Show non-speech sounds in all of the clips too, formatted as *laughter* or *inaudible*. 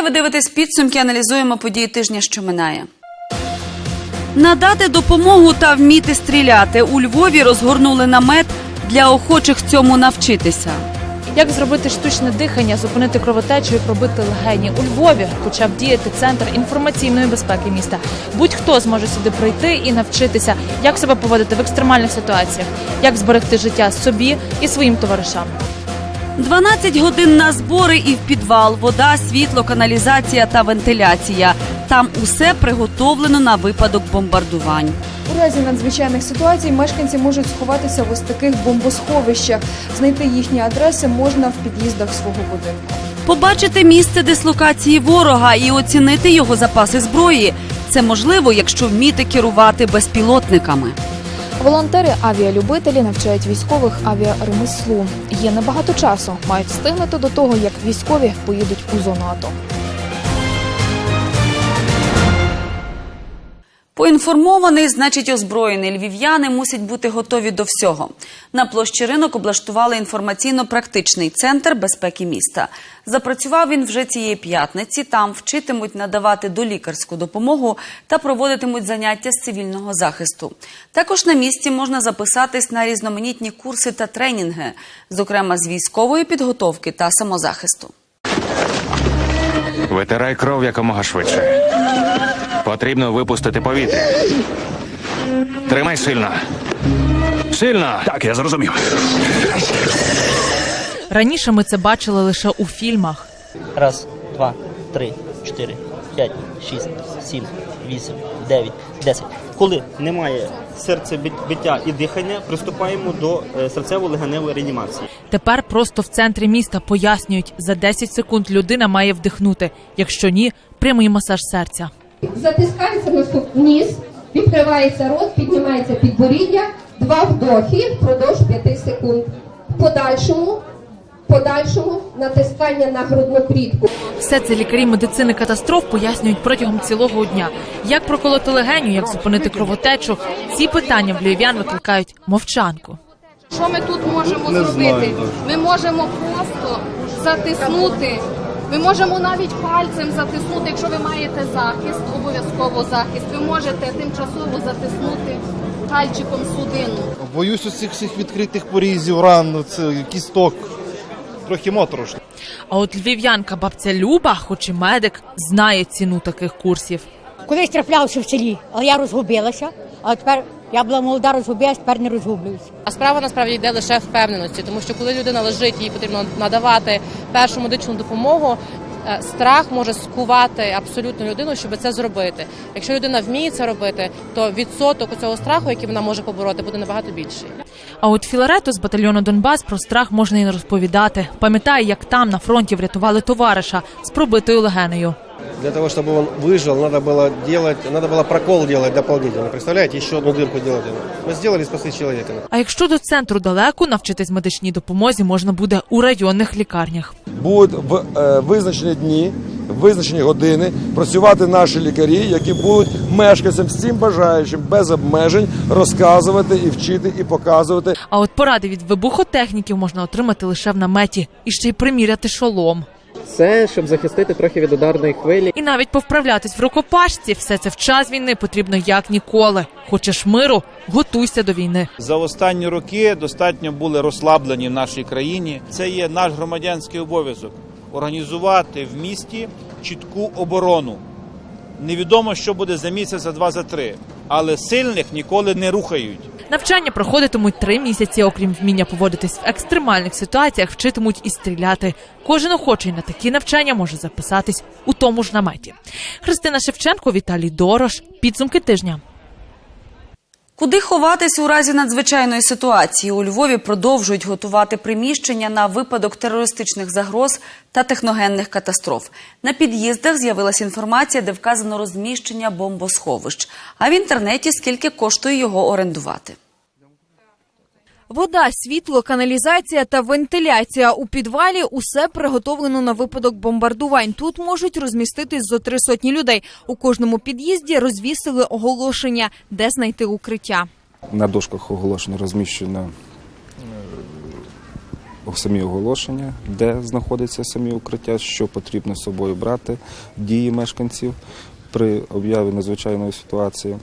Вітаю, ви дивитесь підсумки. Аналізуємо події тижня, що минає. Надати допомогу та вміти стріляти. У Львові розгорнули намет для охочих цьому навчитися. Як зробити штучне дихання, зупинити кровотечу і пробити легені у Львові? Почав діяти центр інформаційної безпеки міста. Будь-хто зможе сюди прийти і навчитися, як себе поводити в екстремальних ситуаціях, як зберегти життя собі і своїм товаришам. 12 годин на збори і в підвал, вода, світло, каналізація та вентиляція. Там усе приготовлено на випадок бомбардувань. У разі надзвичайних ситуацій мешканці можуть сховатися в ось таких бомбосховищах. Знайти їхні адреси можна в під'їздах свого будинку. Побачити місце дислокації ворога і оцінити його запаси зброї. Це можливо, якщо вміти керувати безпілотниками. Волонтери авіалюбителі навчають військових авіаремеслу. Є небагато часу, мають встигнути до того, як військові поїдуть у зону АТО. Поінформований, значить озброєний. Львів'яни мусять бути готові до всього. На площі ринок облаштували інформаційно-практичний центр безпеки міста. Запрацював він вже цієї п'ятниці. Там вчитимуть надавати долікарську допомогу та проводитимуть заняття з цивільного захисту. Також на місці можна записатись на різноманітні курси та тренінги, зокрема з військової підготовки та самозахисту. Витирай кров якомога швидше. Потрібно випустити повітря. Тримай сильно. Сильно. Так, я зрозумів. Раніше ми це бачили лише у фільмах. Раз, два, три, чотири, п'ять, шість, сім, вісім, дев'ять, десять. Коли немає серцебиття і дихання, приступаємо до е, серцево-легеневої реанімації. Тепер просто в центрі міста пояснюють, за 10 секунд людина має вдихнути. Якщо ні, прямий масаж серця. Затискається носок вниз, відкривається рот, піднімається підборіддя, два вдохи впродовж 5 секунд. В подальшому, подальшому натискання на грудну клітку. Все це лікарі медицини катастроф пояснюють протягом цілого дня. Як проколоти легеню, як зупинити кровотечу. Ці питання в львів'ян викликають мовчанку. Що ми тут можемо зробити? Ми можемо просто затиснути. Ми можемо навіть пальцем затиснути, якщо ви маєте захист, обов'язково захист. Ви можете тимчасово затиснути пальчиком судину. Боюсь усіх всіх відкритих порізів, ран, це кісток. Трохи моторошно. А от львів'янка бабця Люба, хоч і медик, знає ціну таких курсів. Колись траплявся в селі, але я розгубилася. А тепер я була молода, розгубилась, тепер не розгублююся. А справа насправді йде лише впевненості, тому що коли людина лежить, їй потрібно надавати першу медичну допомогу. Е, Страх може скувати абсолютно людину, щоб це зробити. Якщо людина вміє це робити, то відсоток цього страху, який вона може побороти, буде набагато більший. А от Філарету з батальйону Донбас про страх можна і не розповідати. Пам'ятає, як там на фронті врятували товариша з пробитою легенею. Для того, чтобы он выжил, надо было делать, надо было прокол делать дополнительно. Представляете, еще одну дырку делать. Мы сделали, спасли человека. А якщо до центру далеко, навчитись медичній допомозі можна буде у районних лікарнях. будуть в е, визначені дні, в визначені години працювати наші лікарі, які будуть мешканцям всім бажаючим без обмежень розказувати і вчити, і показувати. А от поради від вибухотехніків можна отримати лише в наметі і ще й приміряти шолом. Це щоб захистити трохи від ударної хвилі. І навіть повправлятись в рукопашці все це в час війни потрібно як ніколи. Хочеш миру, готуйся до війни. За останні роки достатньо були розслаблені в нашій країні. Це є наш громадянський обов'язок організувати в місті чітку оборону. Невідомо, що буде за місяць, за два, за три, але сильних ніколи не рухають. Навчання проходитимуть три місяці. Окрім вміння поводитись в екстремальних ситуаціях, вчитимуть і стріляти. Кожен охочий на такі навчання може записатись у тому ж наметі. Христина Шевченко, Віталій Дорош. Підсумки тижня. Куди ховатись у разі надзвичайної ситуації? У Львові продовжують готувати приміщення на випадок терористичних загроз та техногенних катастроф. На під'їздах з'явилася інформація, де вказано розміщення бомбосховищ. А в інтернеті скільки коштує його орендувати. Вода, світло, каналізація та вентиляція у підвалі усе приготовлено на випадок бомбардувань. Тут можуть розміститись зо три сотні людей. У кожному під'їзді розвісили оголошення, де знайти укриття. На дошках оголошено розміщено самі оголошення, де знаходяться самі укриття, що потрібно з собою брати, дії мешканців при об'яві надзвичайної ситуації,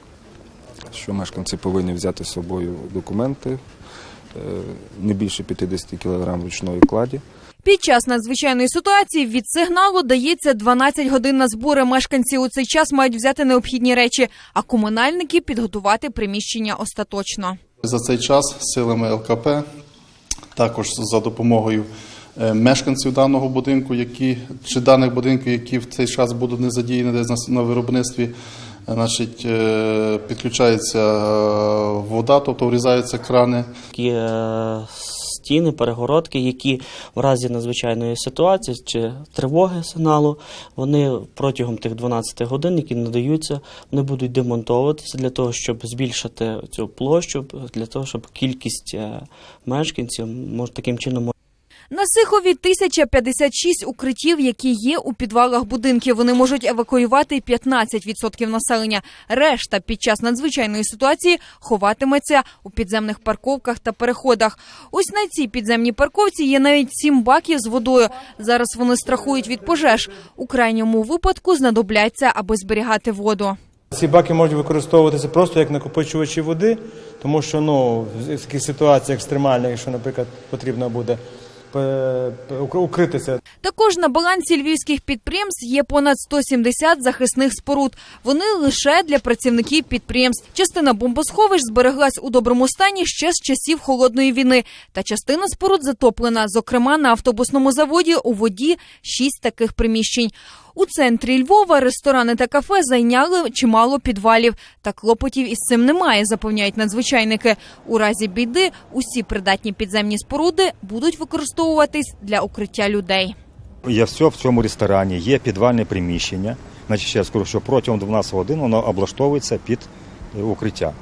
що мешканці повинні взяти з собою документи, е, не більше 50 кг ручної кладі. Під час надзвичайної ситуації від сигналу дається 12 годин на збори. Мешканці у цей час мають взяти необхідні речі, а комунальники підготувати приміщення остаточно. За цей час силами ЛКП, також за допомогою е, мешканців даного будинку, які чи даних будинків, які в цей час будуть не задіяні десь на, виробництві, е, значить, е, підключається е, вода, тобто врізаються крани. Такі е, стіни, перегородки, які в разі надзвичайної ситуації чи тривоги сигналу, вони протягом тих 12 годин, які надаються, вони будуть демонтовуватися для того, щоб збільшити цю площу, для того, щоб кількість мешканців може таким чином На Сихові 1056 укриттів, які є у підвалах будинків. Вони можуть евакуювати 15% населення. Решта під час надзвичайної ситуації ховатиметься у підземних парковках та переходах. Ось на цій підземній парковці є навіть сім баків з водою. Зараз вони страхують від пожеж. У крайньому випадку знадобляться, аби зберігати воду. Ці баки можуть використовуватися просто як накопичувачі води, тому що ну, в таких ситуаціях екстремальних, якщо, наприклад, потрібно буде укритися. Також на балансі львівських підприємств є понад 170 захисних споруд. Вони лише для працівників підприємств. Частина бомбосховищ збереглась у доброму стані ще з часів холодної війни. Та частина споруд затоплена. Зокрема, на автобусному заводі у воді шість таких приміщень. У центрі Львова ресторани та кафе зайняли чимало підвалів. Та клопотів із цим немає, запевняють надзвичайники. У разі біди усі придатні підземні споруди будуть використовуватись для укриття людей. Є все в цьому ресторані, є підвальне приміщення. Значить, ще раз скажу, що протягом 12 годин воно облаштовується під е, укриття.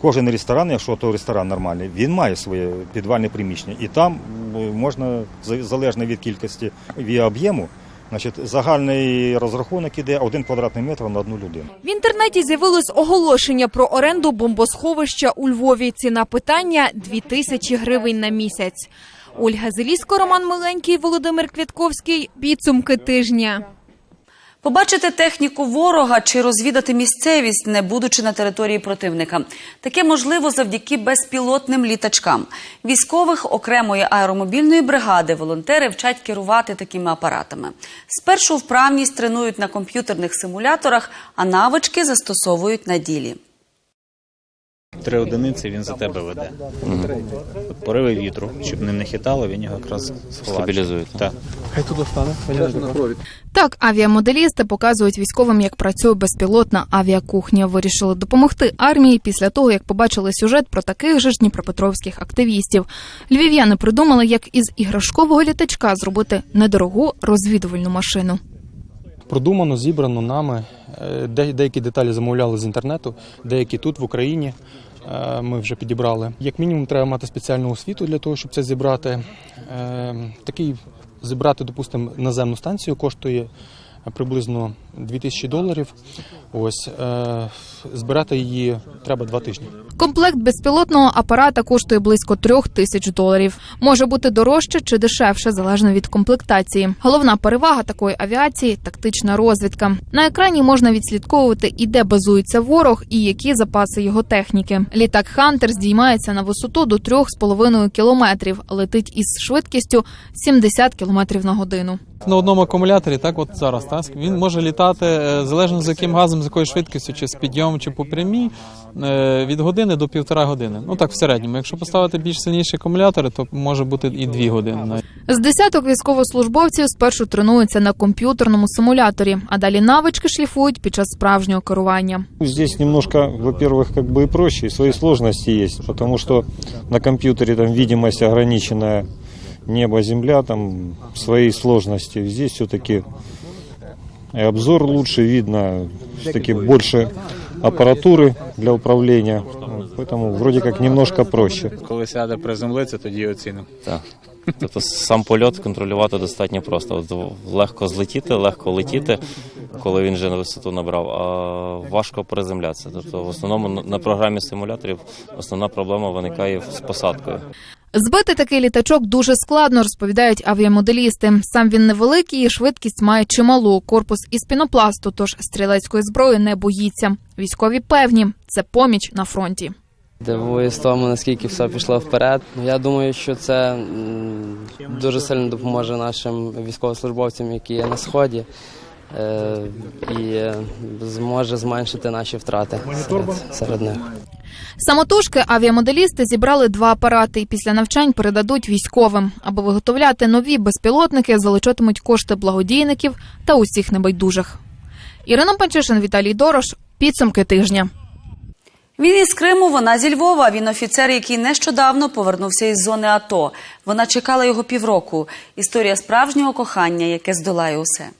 Кожен ресторан, якщо то ресторан нормальний, він має своє підвальне приміщення. І там е, можна, за- залежно від кількості від об'єму, значить, загальний розрахунок іде один квадратний метр на одну людину. В інтернеті з'явилось оголошення про оренду бомбосховища у Львові. Ціна питання 2000 гривень на місяць. Ольга Зеліско, Роман Миленький, Володимир Квітковський. Підсумки тижня. Побачити техніку ворога чи розвідати місцевість, не будучи на території противника. Таке можливо завдяки безпілотним літачкам. Військових окремої аеромобільної бригади волонтери вчать керувати такими апаратами. Спершу вправність тренують на комп'ютерних симуляторах, а навички застосовують на ділі. Три одиниці він за тебе веде. От Пориви вітру, щоб не хитало, він його якраз стабілізує. Так. Хай туди стане. Так, авіамоделісти показують військовим, як працює безпілотна авіакухня. Вирішили допомогти армії після того, як побачили сюжет про таких же ж дніпропетровських активістів. Львів'яни придумали, як із іграшкового літачка зробити недорогу розвідувальну машину. Продумано, зібрано нами. Е, де- Деякі деталі замовляли з інтернету, деякі тут в Україні. Е, Ми вже підібрали. Як мінімум, треба мати спеціальну освіту для того, щоб це зібрати. Е, Такий зібрати, допустимо, наземну станцію коштує приблизно 2000 доларів. Ось е, збирати її треба два тижні. Комплект безпілотного апарата коштує близько трьох тисяч доларів. Може бути дорожче чи дешевше, залежно від комплектації. Головна перевага такої авіації тактична розвідка. На екрані можна відслідковувати і де базується ворог, і які запаси його техніки. Літак Хантер здіймається на висоту до 3,5 кілометрів, летить із швидкістю 70 кілометрів на годину. На одному акумуляторі, так от зараз, так, він може літати е, залежно з яким газом, з якою швидкістю, чи з підйомом, чи по прямій, е, від години до півтора години. Ну так в середньому. Якщо поставити більш сильніші акумулятори, то може бути і дві години. навіть. З десяток військовослужбовців спершу тренуються на комп'ютерному симуляторі, а далі навички шліфують під час справжнього керування. Здесь немножко, во-первых, как бы и проще, и свои сложности есть, потому что на компьютере там видимость ограниченная, небо, земля, там свои сложности. Здесь все-таки и обзор лучше видно, все-таки больше аппаратуры для управления, поэтому вроде как немножко проще. Коли сяде приземлиться, тоді оцінимо. Так. Тобто сам польот контролювати достатньо просто. От легко злетіти, легко летіти, коли він вже на висоту набрав, а важко приземлятися. Тобто, в основному на- на програмі симуляторів основна проблема виникає з посадкою. Збити такий літачок дуже складно, розповідають авіамоделісти. Сам він невеликий і швидкість має чималу. Корпус із пінопласту, тож стрілецької зброї не боїться. Військові певні, це поміч на фронті. Дивує з тому, наскільки все пішло вперед. Я думаю, що це дуже сильно допоможе нашим військовослужбовцям, які є на сході, і е, зможе зменшити наші втрати серед, серед них. Самотужки авіамоделісти зібрали два апарати і після навчань передадуть військовим. Аби виготовляти нові безпілотники, залучатимуть кошти благодійників та усіх небайдужих. Ірина Панчишин, Віталій Дорош. Підсумки тижня. Він із Криму, вона зі Львова. Він офіцер, який нещодавно повернувся із зони АТО. Вона чекала його півроку. Історія справжнього кохання, яке здолає усе.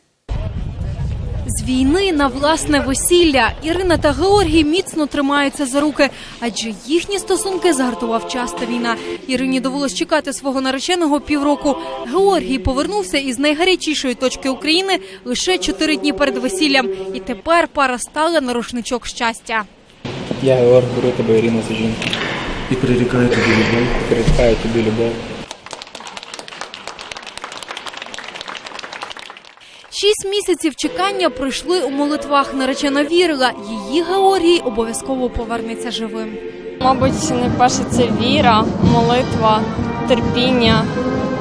З війни на власне весілля Ірина та Георгій міцно тримаються за руки, адже їхні стосунки загартував час та війна. Ірині довелось чекати свого нареченого півроку. Георгій повернувся із найгарячішої точки України лише чотири дні перед весіллям, і тепер пара стала на рушничок щастя. Я, Георг, беру тебе, Ірину, за жінку. І прирікаю тобі любов. Прирікаю тобі любов. Шість місяців чекання пройшли у молитвах. Наречена вірила, її Георгій обов'язково повернеться живим. Мабуть, найперше це віра, молитва, терпіння.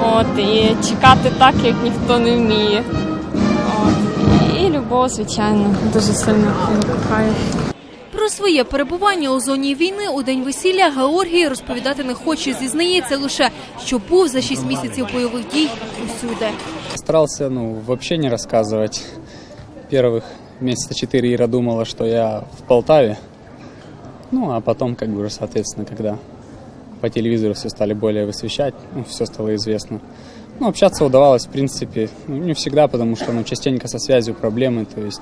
От, і чекати так, як ніхто не вміє. От, і любов, звичайно, дуже сильно кохаю. Про своє перебування у зоні війни у день весілля Георгій розповідати не хоче. Зізнається лише, що був за шість місяців бойових дій усюди. Старался, ну, вообще не рассказывать. Первых месяца четыре Ира думала, что я в Полтаве. Ну, а потом, как бы, уже, соответственно, когда по телевизору все стали более высвещать, ну, все стало известно. Ну, общаться удавалось, в принципе, ну, не всегда, потому что, ну, частенько со связью проблемы, то есть,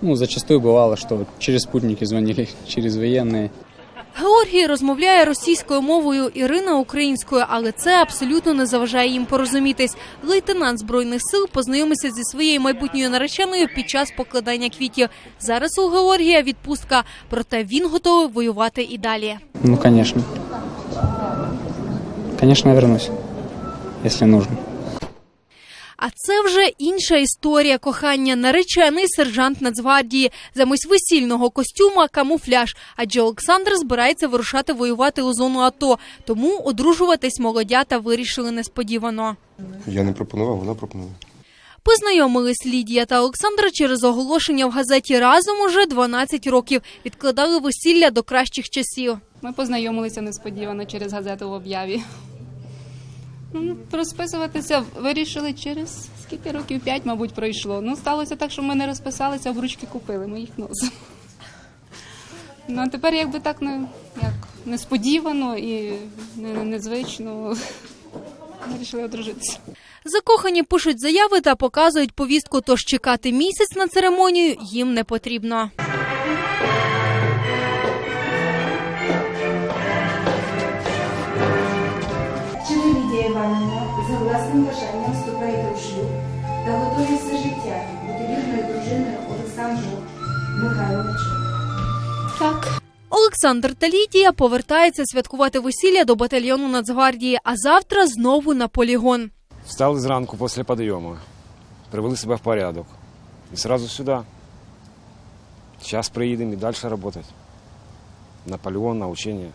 ну, зачастую бывало, что через спутники звонили, *laughs* через военные. Георгій розмовляє російською мовою, Ірина українською, але це абсолютно не заважає їм порозумітись. Лейтенант збройних сил познайомився зі своєю майбутньою нареченою під час покладання квітів. Зараз у Георгія відпустка, проте він готовий воювати і далі. Ну, конечно. Конечно, я вернусь, если нужно. А це вже інша історія кохання. Наречений сержант Нацгвардії. Замість весільного костюма камуфляж. Адже Олександр збирається вирушати воювати у зону АТО. Тому одружуватись молодята вирішили несподівано. Я не пропонував, вона пропонувала. Познайомились Лідія та Олександра через оголошення в газеті разом уже 12 років. Відкладали весілля до кращих часів. Ми познайомилися несподівано через газету в об'яві. Ну, розписуватися вирішили через скільки років? П'ять, мабуть, пройшло. Ну, сталося так, що ми не розписалися, а в ручки купили, ми їх носимо. Ну, а тепер якби так не, як, несподівано і не- незвично вирішили одружитися. Закохані пишуть заяви та показують повістку, тож чекати місяць на церемонію їм не потрібно. Ви, за власним бажанням вступаєте у шлюб та готові все життя бути вірною дружиною Олександру Михайловичу? Так. Олександр та Лідія повертаються святкувати весілля до батальйону Нацгвардії, а завтра знову на полігон. Встали зранку після підйому, привели себе в порядок. І одразу сюди. Зараз приїдемо і далі працювати. На полігон, на учення.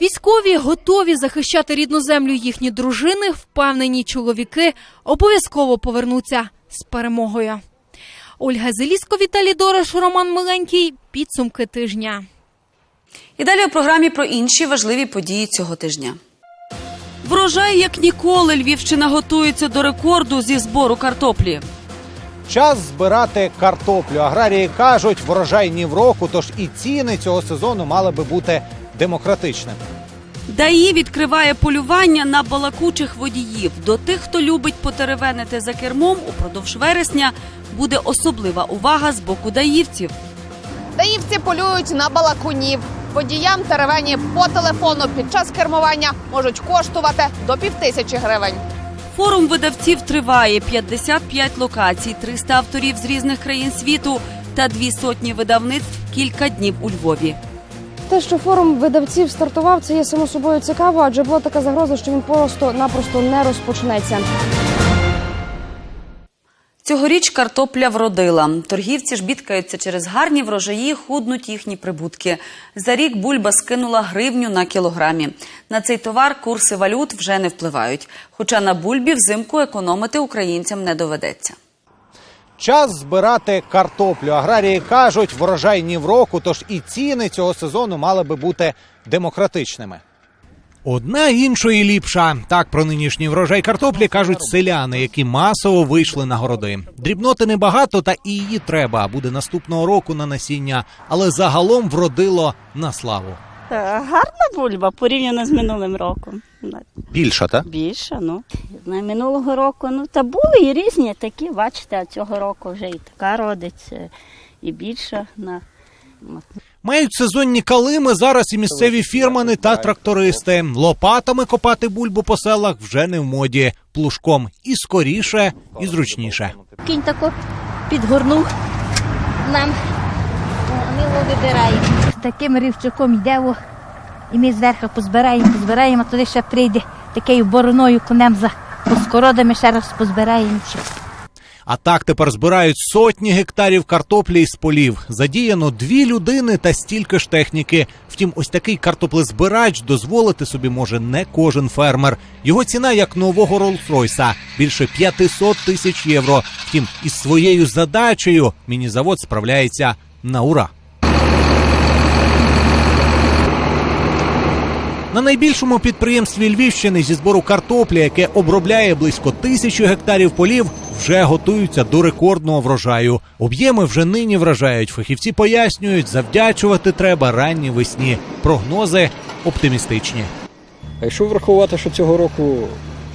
Військові готові захищати рідну землю. Їхні дружини, впевнені чоловіки, обов'язково повернуться з перемогою. Ольга Зеліско, Віталій Дорош, Роман Миленький. Підсумки тижня. І далі у програмі про інші важливі події цього тижня. Врожай як ніколи. Львівщина готується до рекорду зі збору картоплі. Час збирати картоплю. Аграрії кажуть, врожай ні в року, тож і ціни цього сезону мали би бути демократичними. ДАІ відкриває полювання на балакучих водіїв. До тих, хто любить потеревенити за кермом, упродовж вересня буде особлива увага з боку даївців. Таївці полюють на балакунів. Водіям теревені по телефону під час кермування можуть коштувати до півтисячі гривень. Форум видавців триває 55 локацій, 300 авторів з різних країн світу та дві сотні видавництв кілька днів у Львові. Те, що форум видавців стартував, це є само собою цікаво, адже була така загроза, що він просто-напросто не розпочнеться. Цьогоріч картопля вродила. Торгівці ж бідкаються через гарні врожаї, худнуть їхні прибутки. За рік бульба скинула гривню на кілограмі. На цей товар курси валют вже не впливають. Хоча на бульбі взимку економити українцям не доведеться. Час збирати картоплю. Аграрії кажуть, врожай ні в року, тож і ціни цього сезону мали би бути демократичними. Одна іншої ліпша. Так про нинішній врожай картоплі кажуть селяни, які масово вийшли на городи. Дрібноти небагато, та і її треба. Буде наступного року на насіння, але загалом вродило на славу. Гарна бульба порівняно з минулим роком. Більша, так? Більше, ну. Знаю, минулого року, ну та були і різні такі, бачите, а цього року вже і така родиться, і більша. На... Мають сезонні калими зараз і місцеві фірмани та трактористи. Лопатами копати бульбу по селах вже не в моді. Плужком і скоріше, і зручніше. Кінь тако підгорнув нам, ми його вибираємо. Таким рівчаком йдемо, і ми зверху позбираємо, позбираємо, а туди ще прийде такою бороною конем за поскородами, ще раз позбираємо. А так тепер збирають сотні гектарів картоплі із полів. Задіяно дві людини та стільки ж техніки. Втім, ось такий картоплезбирач дозволити собі може не кожен фермер. Його ціна як нового Роллс-Ройса – більше 500 тисяч євро. Втім, із своєю задачею міні-завод справляється на ура. На найбільшому підприємстві Львівщини зі збору картоплі, яке обробляє близько тисячі гектарів полів, вже готуються до рекордного врожаю. Об'єми вже нині вражають. Фахівці пояснюють, завдячувати треба ранній весні. Прогнози оптимістичні. Якщо врахувати, що цього року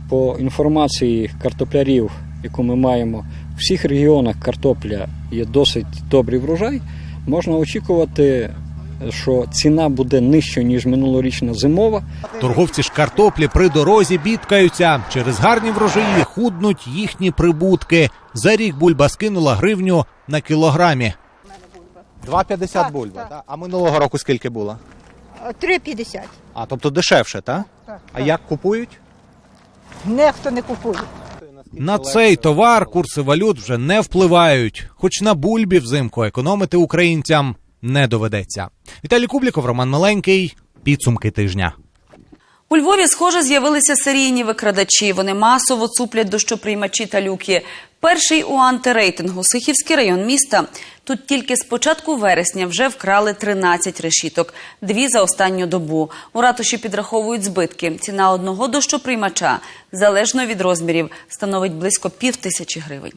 по інформації картоплярів, яку ми маємо, в всіх регіонах картопля є досить добрий врожай, можна очікувати, що ціна буде нижча, ніж минулорічна зимова. Торговці ж картоплі при дорозі бідкаються. Через гарні врожаї худнуть їхні прибутки. За рік бульба скинула гривню на кілограмі. 2,50 бульба. та? А минулого року скільки було? 3,50. А тобто дешевше, так? Так, А як купують? Ніхто не купує. На цей товар курси валют вже не впливають, хоч на бульбі взимку економити українцям не доведеться. Віталій Кубліков, Роман Миленький. Підсумки тижня. У Львові, схоже, з'явилися серійні викрадачі. Вони масово цуплять дощоприймачі та люки. Перший у антирейтингу Сихівський район міста. Тут тільки з початку вересня вже вкрали 13 решіток, дві за останню добу. У ратуші підраховують збитки. Ціна одного дощоприймача, залежно від розмірів, становить близько пів тисячі гривень.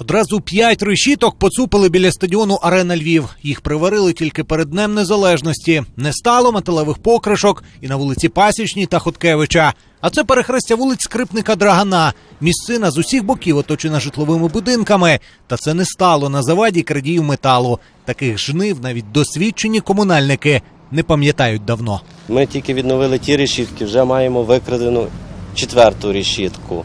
Одразу п'ять решіток поцупили біля стадіону Арена Львів. Їх приварили тільки перед Днем Незалежності. Не стало металевих покришок і на вулиці Пасічній та Хоткевича. А це перехрестя вулиць Скрипника Драгана. Місцина з усіх боків оточена житловими будинками. Та це не стало на заваді крадіїв металу. Таких жнив навіть досвідчені комунальники не пам'ятають давно. Ми тільки відновили ті решітки, вже маємо викрадену четверту решітку.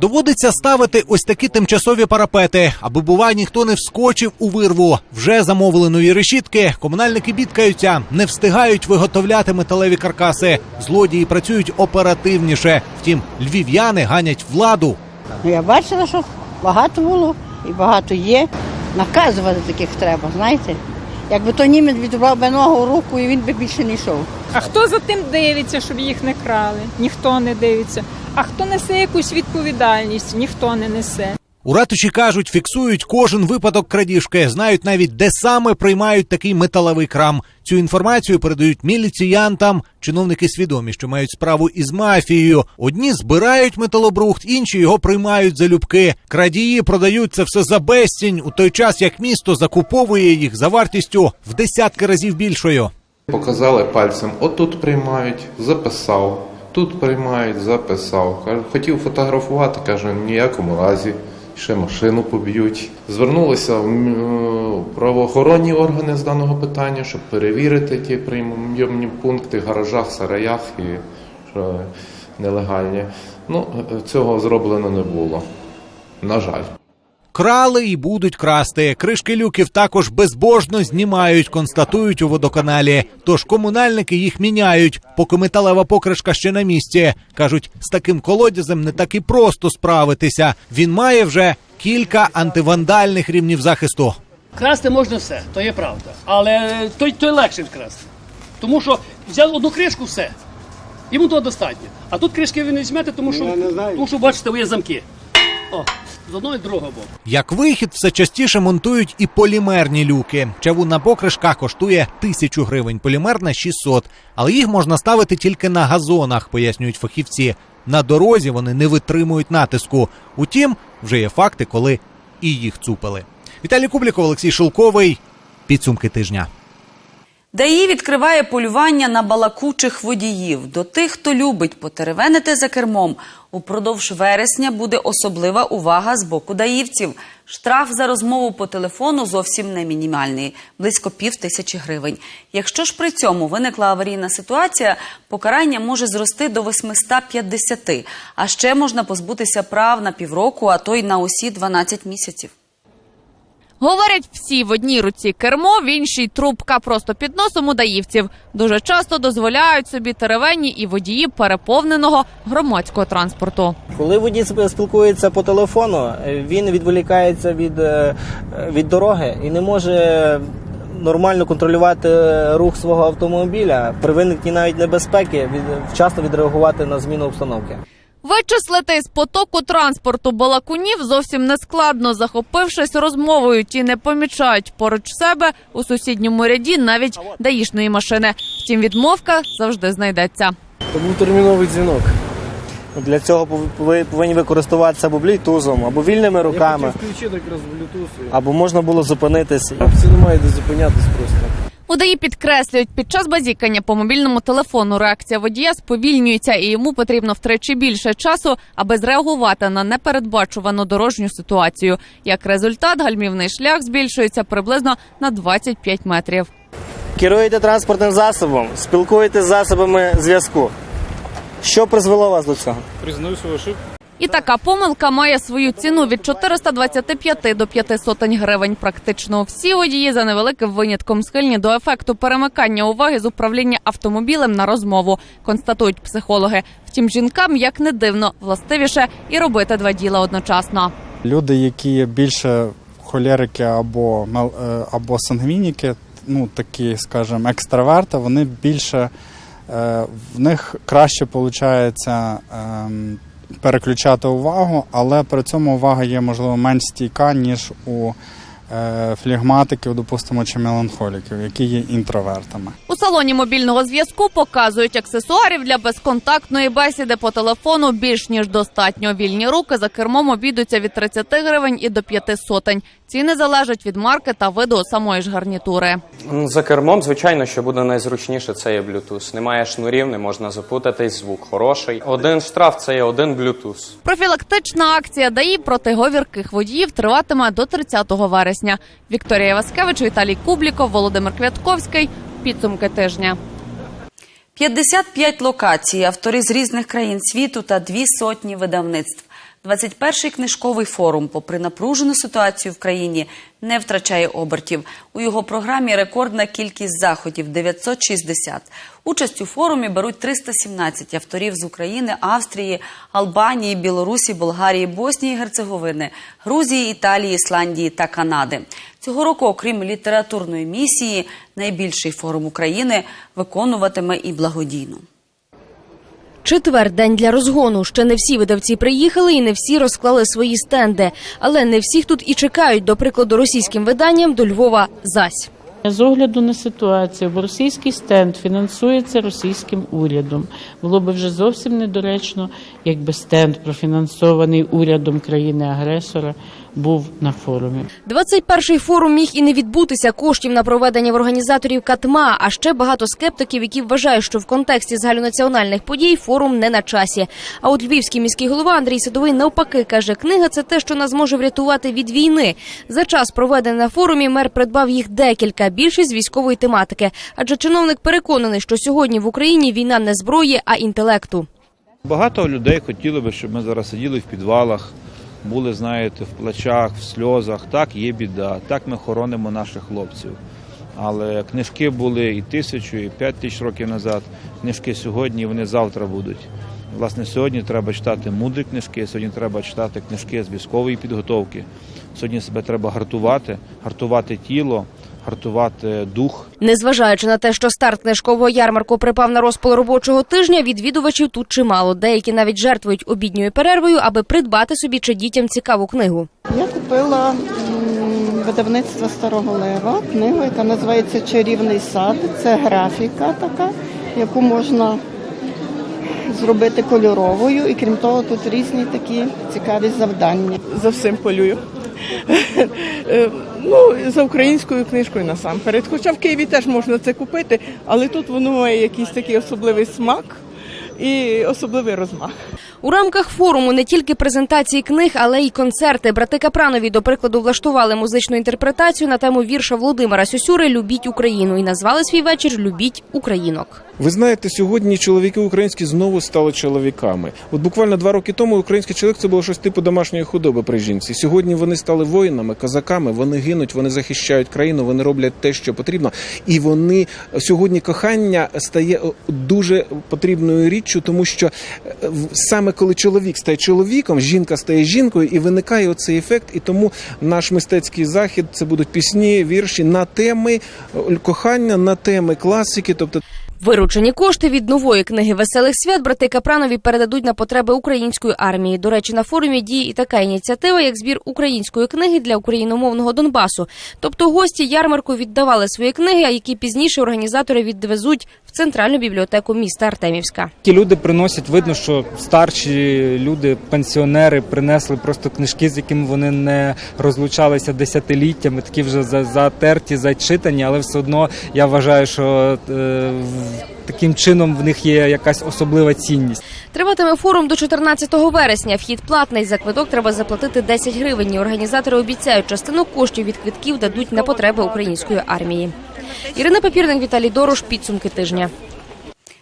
Доводиться ставити ось такі тимчасові парапети, аби бува ніхто не вскочив у вирву. Вже замовили нові решітки. Комунальники бідкаються, не встигають виготовляти металеві каркаси. Злодії працюють оперативніше. Втім, львів'яни ганять владу. Ну, я бачила, що багато було і багато є. Наказувати таких треба, знаєте. Якби то німець відібрав би ногу в руку, і він би більше не йшов. А хто за тим дивиться, щоб їх не крали? Ніхто не дивиться. А хто несе якусь відповідальність? Ніхто не несе. У ратуші кажуть, фіксують кожен випадок крадіжки, знають навіть, де саме приймають такий металевий крам. Цю інформацію передають міліціянтам. Чиновники свідомі, що мають справу із мафією. Одні збирають металобрухт, інші його приймають за любки. Крадії продають це все за безцінь, у той час як місто закуповує їх за вартістю в десятки разів більшою. Показали пальцем, отут приймають, записав. Тут приймають, записав. Кажу, хотів фотографувати, каже, ніякому разі. Ще машину поб'ють. Звернулися в правоохоронні органи з даного питання, щоб перевірити ті прийомні пункти гаражах, сараях і що нелегальні. Ну, цього зроблено не було. На жаль. Крали і будуть красти. Кришки люків також безбожно знімають, констатують у водоканалі. Тож комунальники їх міняють, поки металева покришка ще на місці. кажуть, з таким колодязем не так і просто справитися. Він має вже кілька антивандальних рівнів захисту. Красти можна все, то є правда. Але той, той легше вкрасти. Тому що взяв одну кришку, все. Йому того достатньо. А тут кришки ви не візьмете, тому що, тому що бачите, є замки. О, з одного і другого боку. Як вихід, все частіше монтують і полімерні люки. Чавунна покришка коштує тисячу гривень, полімерна 600. Але їх можна ставити тільки на газонах, пояснюють фахівці. На дорозі вони не витримують натиску. Утім, вже є факти, коли і їх цупили. Віталій Кубліков, Олексій Шелковий. Підсумки тижня. ДАІ відкриває полювання на балакучих водіїв. До тих, хто любить потеревенити за кермом. Упродовж вересня буде особлива увага з боку даївців. Штраф за розмову по телефону зовсім не мінімальний – близько пів тисячі гривень. Якщо ж при цьому виникла аварійна ситуація, покарання може зрости до 850. А ще можна позбутися прав на півроку, а то й на усі 12 місяців. Говорять всі в одній руці кермо, в іншій трубка просто під носом у даївців. Дуже часто дозволяють собі теревені і водії переповненого громадського транспорту. Коли водій спілкується по телефону, він відволікається від, е, від дороги і не може нормально контролювати рух свого автомобіля. При виникненні навіть небезпеки від, вчасно відреагувати на зміну обстановки. Вичислити з потоку транспорту балакунів зовсім не складно. Захопившись розмовою, ті не помічають поруч себе у сусідньому ряді навіть даїшної машини. Втім, відмовка завжди знайдеться. Це був терміновий дзвінок. Для цього ви повинні використовуватися або блютузом, або вільними руками, включити якраз Bluetooth. або можна було зупинитися. Хлопці немає де зупинятись просто. Удаї підкреслюють, під час базікання по мобільному телефону реакція водія сповільнюється, і йому потрібно втричі більше часу, аби зреагувати на непередбачувану дорожню ситуацію. Як результат, гальмівний шлях збільшується приблизно на 25 метрів. Керуєте транспортним засобом, спілкуєтесь з засобами зв'язку. Що призвело вас до цього? Признаю свою ошибку. І така помилка має свою ціну від 425 до 5 сотень гривень. Практично всі водії за невеликим винятком схильні до ефекту перемикання уваги з управління автомобілем на розмову, констатують психологи. Втім, жінкам як не дивно властивіше і робити два діла одночасно. Люди, які більше холерики або е, або сангвініки, ну такі, скажімо, екстраверти, вони більше е, в них краще виходить переключати увагу, але при цьому увага є можливо менш стійка, ніж у флегматиків, допустимо, чи меланхоліків, які є інтровертами. У салоні мобільного зв'язку показують аксесуарів для безконтактної бесіди по телефону більш ніж достатньо. Вільні руки за кермом обійдуться від 30 гривень і до 5 сотень. Ціни залежать від марки та виду самої ж гарнітури. За кермом, звичайно, що буде найзручніше, це є Bluetooth. Немає шнурів, не можна запутатись, звук хороший. Один штраф це є один Bluetooth. Профілактична акція ДАІ проти говірких водіїв триватиме до 30 вересня. Вікторія Васкевич, Віталій Кубліков, Володимир Квятковський. Підсумки тижня. 55 локацій, автори з різних країн світу та дві сотні видавництв. 21-й книжковий форум, попри напружену ситуацію в країні, не втрачає обертів. У його програмі рекордна кількість заходів – 960. Участь у форумі беруть 317 авторів з України, Австрії, Албанії, Білорусі, Болгарії, Боснії, Герцеговини, Грузії, Італії, Ісландії та Канади. Цього року, окрім літературної місії, найбільший форум України виконуватиме і благодійну. Четвер день для розгону. Ще не всі видавці приїхали і не всі розклали свої стенди. Але не всіх тут і чекають, до прикладу, російським виданням до Львова зась. З огляду на ситуацію, бо російський стенд фінансується російським урядом. Було б вже зовсім недоречно, якби стенд профінансований урядом країни-агресора був на форумі. 21-й форум міг і не відбутися коштів на проведення в організаторів Катма. А ще багато скептиків, які вважають, що в контексті загальнонаціональних подій форум не на часі. А от львівський міський голова Андрій Садовий навпаки каже, книга це те, що нас може врятувати від війни. За час проведений на форумі мер придбав їх декілька, більшість з військової тематики. Адже чиновник переконаний, що сьогодні в Україні війна не зброї, а інтелекту. Багато людей хотіли би, щоб ми зараз сиділи в підвалах, були, знаєте, в плачах, в сльозах. Так, є біда, так ми хоронимо наших хлопців. Але книжки були і тисячу, і п'ять тисяч років назад. Книжки сьогодні, вони завтра будуть. Власне, сьогодні треба читати мудрі книжки, сьогодні треба читати книжки з військової підготовки. Сьогодні себе треба гартувати, гартувати тіло, гартувати дух. Незважаючи на те, що старт книжкового ярмарку припав на розпал робочого тижня, відвідувачів тут чимало. Деякі навіть жертвують обідньою перервою, аби придбати собі чи дітям цікаву книгу. Я купила видавництво Старого Лева книгу, яка називається Чарівний сад. Це графіка така, яку можна зробити кольоровою. І крім того, тут різні такі цікаві завдання. За всім полюю. Е, ну, за українською книжкою насамперед. Хоча в Києві теж можна це купити, але тут воно має якийсь такий особливий смак і особливий розмах. У рамках форуму не тільки презентації книг, але й концерти. Брати Капранові, до прикладу, влаштували музичну інтерпретацію на тему вірша Володимира Сюсюри Любіть Україну і назвали свій вечір Любіть українок. Ви знаєте, сьогодні чоловіки українські знову стали чоловіками. От буквально два роки тому український чоловік це було щось типу домашньої худоби при жінці. Сьогодні вони стали воїнами, козаками. Вони гинуть, вони захищають країну, вони роблять те, що потрібно. І вони сьогодні кохання стає е, дуже потрібною річчю, тому що е, в- саме коли чоловік стає чоловіком, жінка стає жінкою, і виникає оцей ефект. І тому наш мистецький захід це будуть пісні, вірші на теми е, кохання, на теми класики, тобто. Виручені кошти від нової книги веселих свят брати Капранові передадуть на потреби української армії. До речі, на форумі діє і така ініціатива, як збір української книги для україномовного Донбасу. Тобто гості ярмарку віддавали свої книги, а які пізніше організатори відвезуть в центральну бібліотеку міста Артемівська. Ті люди приносять, видно, що старші люди, пенсіонери принесли просто книжки, з якими вони не розлучалися десятиліттями, такі вже за- затерті, зачитані, але все одно я вважаю, що е, таким чином в них є якась особлива цінність. Триватиме форум до 14 вересня. Вхід платний. За квиток треба заплатити 10 гривень. Організатори обіцяють, частину коштів від квитків дадуть на потреби української армії. Ірина Папірник, Віталій Дорош. Підсумки тижня.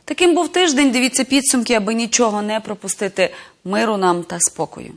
Таким був тиждень. Дивіться підсумки, аби нічого не пропустити. Миру нам та спокою.